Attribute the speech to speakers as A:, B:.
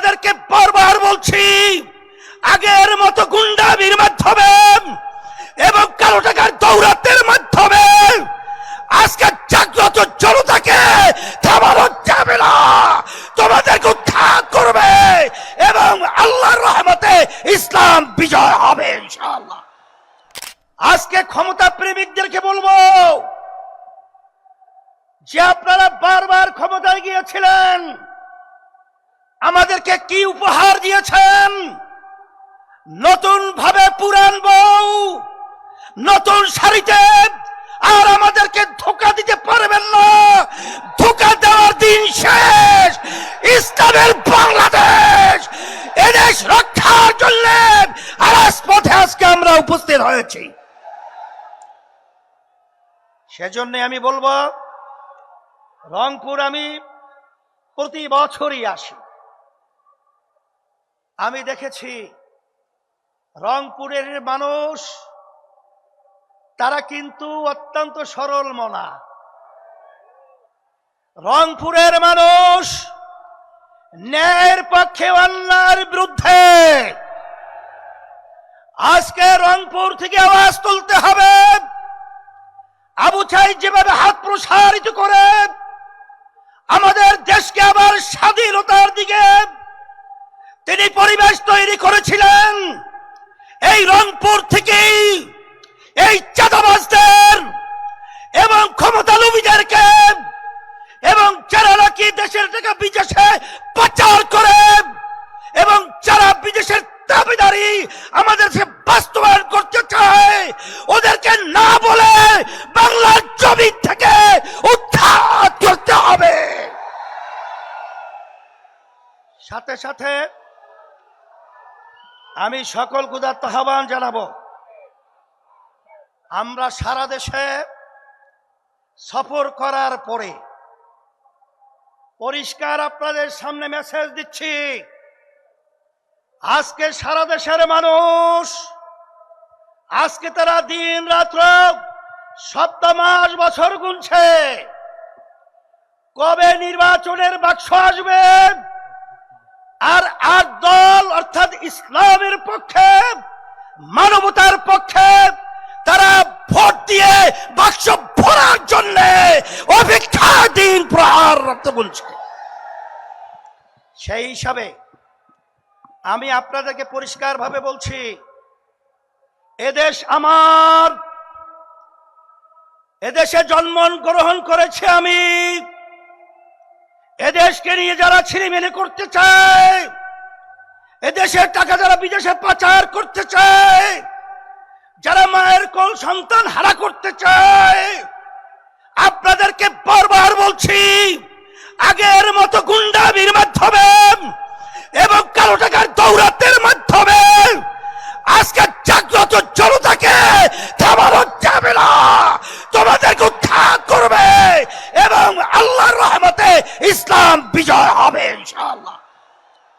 A: আপনাদেরকে বারবার বলছি, আগের মতো গুন্ডামির মাধ্যমে এবং কালো টাকার দৌরাত্মের মাধ্যমে আজকে জাগ্রত জনতাকে থামানো যাবে না তোমাদেরকে উত্থান করবে এবং আল্লাহর রহমতে ইসলাম বিজয় হবে, ইনশাআল্লাহ। আজকে ক্ষমতা প্রেমিকদেরকে বলব যে আপনারা বারবার ক্ষমতায় গিয়েছিলেন আমাদেরকে কি উপহার দিয়েছেন? নতুন ভাবে পুরান বউ, নতুন শাড়িতে আর আমাদেরকে ধোকা দিতে পারবেন না। ধোকা দেওয়ার দিন শেষ। ইসলামের বাংলাদেশ, এদেশ রক্ষার জন্য আজকে আমরা উপস্থিত হয়েছি। সেজন্য আমি বলব, রংপুর আমি প্রতি বছরই আসি। আমি দেখেছি রংপুরের মানুষ, তারা কিন্তু অত্যন্ত সরল মনা। রংপুরের মানুষ ন্যায়ের পক্ষে অন্যায়ের বিরুদ্ধে। আজকে রংপুর থেকে আওয়াজ তুলতে হবে। আবু চাই যেভাবে হাত প্রসারিত করে তিনি পরিবেশ তৈরি করেছিলেন। এই রংপুর থেকেই এই চাঁদাবাজদের এবং ক্ষমতা লোভীদেরকে এবং যারা নাকি দেশের টাকা বিদেশে পাচার করে এবং যারা বিদেশের দাবিদারি আমাদের বাস্তবায়ন করতে চায়, ওদেরকে না বলে বাংলার জমি থেকে উত্থান করতে হবে। সাথে সাথে আমি সকল কুদার আহ্বান জানাব। আমরা সারা দেশে সফর করার পরে পরিষ্কার আপনাদের সামনে মেসেজ দিচ্ছি। আজকে সারা দেশের মানুষ, আজকে তারা দিন রাত্র সপ্তাহ, মাস, বছর গুনছে। কবে নির্বাচনের বাক্স আসবে? আর আর দল অর্থাৎ ইসলামের পক্ষে মানবতার পক্ষে তারা ভোট দিয়ে বাক্স ভরার জন্য অপেক্ষা দিন রক্ত বলছে। সেই হিসাবে আমি আপনাদেরকে পরিষ্কারভাবে বলছি, এদেশ আমার, এদেশে জন্ম গ্রহণ করেছে আমি। এদেশকে নিয়ে যারা ছিনিমিনি করতে চায়, এদেশের টাকা যারা বিদেশে পাচার করতে চায়, যারা মায়ের কোল সন্তান হারা করতে চায়, আপনাদেরকে বারবার বলছি মতো গুন্ডামির মাধ্যমে